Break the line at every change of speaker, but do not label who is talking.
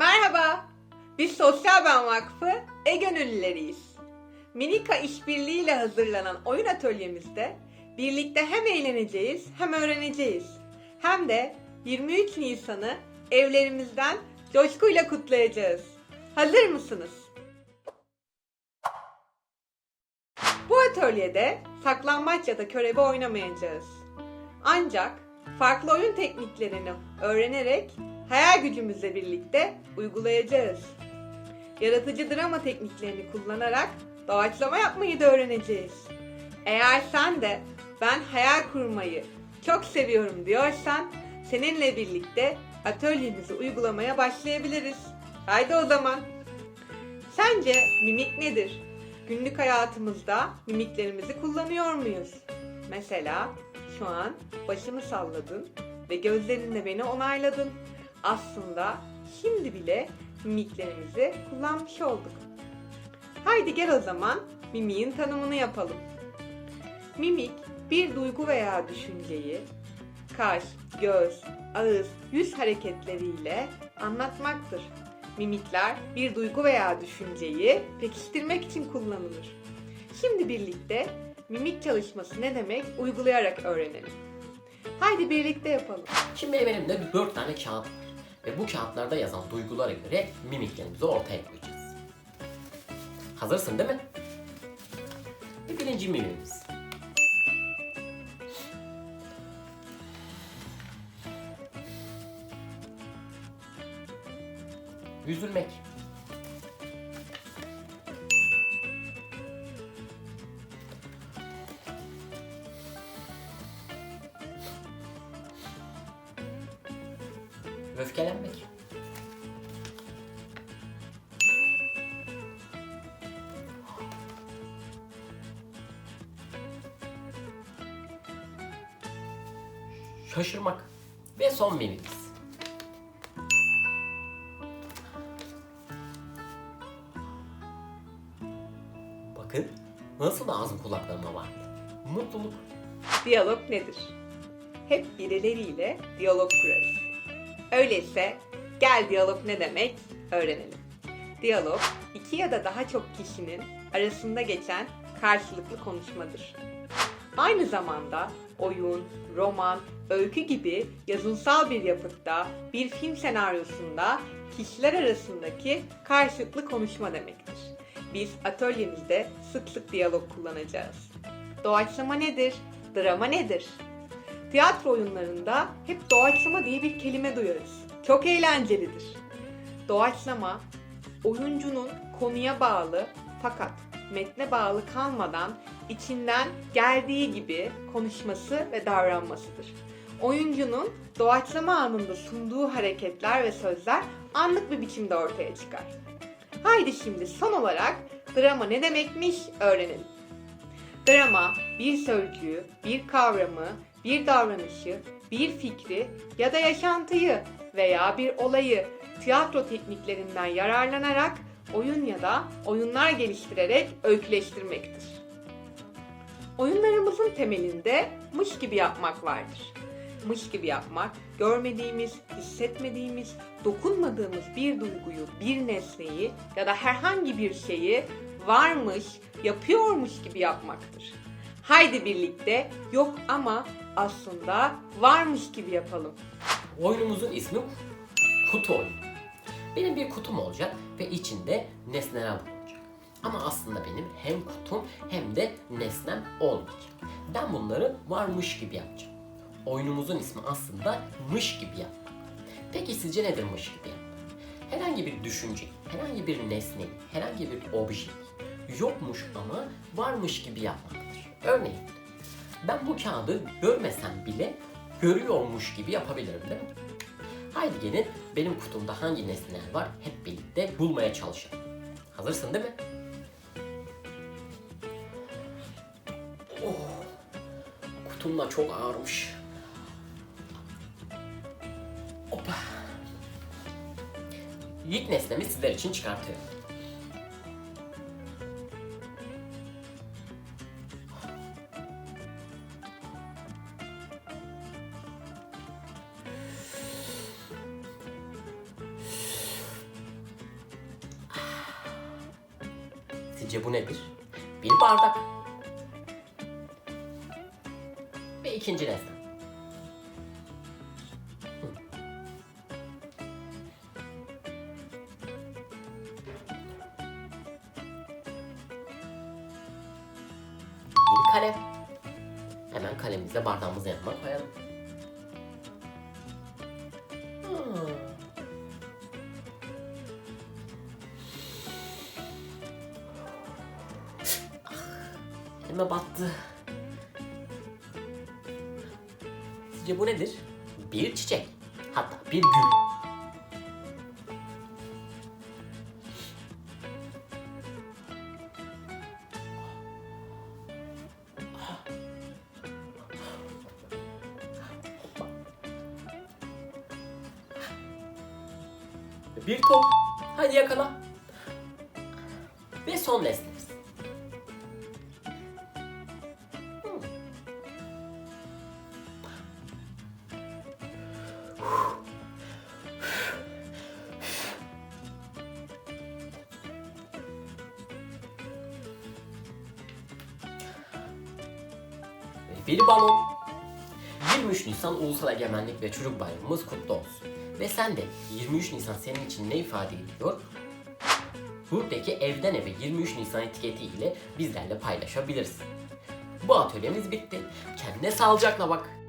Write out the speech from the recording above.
Merhaba, biz Sosyal Ben Vakfı E-Gönüllüleriyiz. Minika işbirliği ile hazırlanan oyun atölyemizde birlikte hem eğleneceğiz hem öğreneceğiz. Hem de 23 Nisan'ı evlerimizden coşkuyla kutlayacağız. Hazır mısınız? Bu atölyede saklambaç ya da körebe oynamayacağız. Ancak farklı oyun tekniklerini öğrenerek hayal gücümüzle birlikte uygulayacağız. Yaratıcı drama tekniklerini kullanarak doğaçlama yapmayı da öğreneceğiz. Eğer sen de ben hayal kurmayı çok seviyorum diyorsan seninle birlikte atölyemizi uygulamaya başlayabiliriz. Haydi o zaman. Sence mimik nedir? Günlük hayatımızda mimiklerimizi kullanıyor muyuz? Mesela şu an başımı salladın ve gözlerinle beni onayladın. Aslında şimdi bile mimiklerimizi kullanmış olduk. Haydi gel o zaman mimiğin tanımını yapalım. Mimik bir duygu veya düşünceyi kaş, göz, ağız, yüz hareketleriyle anlatmaktır. Mimikler bir duygu veya düşünceyi pekiştirmek için kullanılır. Şimdi birlikte mimik çalışması ne demek uygulayarak öğrenelim. Haydi birlikte yapalım.
Şimdi benim elimde 4 tane kağıt. Ve bu kağıtlarda yazan duygulara göre mimiklerimizi ortaya koyacağız. Hazırsın değil mi? Ve birinci mimimiz. Üzülmek. Öfkelenmek. Şaşırmak. Ve son mimimiz. Bakın nasıl ağzım kulaklarıma vardı. Mutluluk.
Diyalog nedir? Hep birileriyle diyalog kurarız. Öyleyse gel diyalog ne demek öğrenelim. Diyalog iki ya da daha çok kişinin arasında geçen karşılıklı konuşmadır. Aynı zamanda oyun, roman, öykü gibi yazınsal bir yapıtta, bir film senaryosunda kişiler arasındaki karşılıklı konuşma demektir. Biz atölyemizde sık sık diyalog kullanacağız. Doğaçlama nedir? Drama nedir? Tiyatro oyunlarında hep doğaçlama diye bir kelime duyarız. Çok eğlencelidir. Doğaçlama, oyuncunun konuya bağlı fakat metne bağlı kalmadan içinden geldiği gibi konuşması ve davranmasıdır. Oyuncunun doğaçlama anında sunduğu hareketler ve sözler anlık bir biçimde ortaya çıkar. Haydi şimdi son olarak drama ne demekmiş öğrenelim. Drama bir sözcüğü, bir kavramı, bir davranışı, bir fikri ya da yaşantıyı veya bir olayı tiyatro tekniklerinden yararlanarak oyun ya da oyunlar geliştirerek öyküleştirmektir. Oyunlarımızın temelinde mış gibi yapmak vardır. Mış gibi yapmak, görmediğimiz, hissetmediğimiz, dokunmadığımız bir duyguyu, bir nesneyi ya da herhangi bir şeyi varmış, yapıyormuş gibi yapmaktır. Haydi birlikte yok ama aslında varmış gibi yapalım.
Oyunumuzun ismi kutu oyunu. Benim bir kutum olacak ve içinde nesneler bulunacak. Ama aslında benim hem kutum hem de nesnem olmayacak. Ben bunları varmış gibi yapacağım. Oyunumuzun ismi aslında mış gibi yapmak. Peki sizce nedir mış gibi yapmak? Herhangi bir düşünce, herhangi bir nesneyi, herhangi bir objeyi yokmuş ama varmış gibi yapmaktır. Örneğin ben bu kağıdı görmesem bile görüyormuş gibi yapabilirim değil mi? Haydi gelin benim kutumda hangi nesneler var hep birlikte bulmaya çalışalım. Hazırsın değil mi? Oh, kutum da çok ağırmış. Hoppa. İlk nesnemi sizler için çıkartıyorum. Sizce bu nedir? Bir bardak. Ve ikinci nesne. Bir kalem. Hemen kalemizi de bardağımızın yanına koyalım. Elime battı. Sizce bu nedir? Bir çiçek. Hatta bir gül. Bir top. Hadi yakala. Ve son nesnemiz. Bir balon. 23 Nisan Ulusal Egemenlik ve Çocuk Bayramımız kutlu olsun. Ve sen de 23 Nisan senin için ne ifade ediyor? Buradaki evden eve 23 Nisan etiketi ile bizlerle paylaşabilirsin. Bu atölyemiz bitti. Kendine sağlıcakla bak.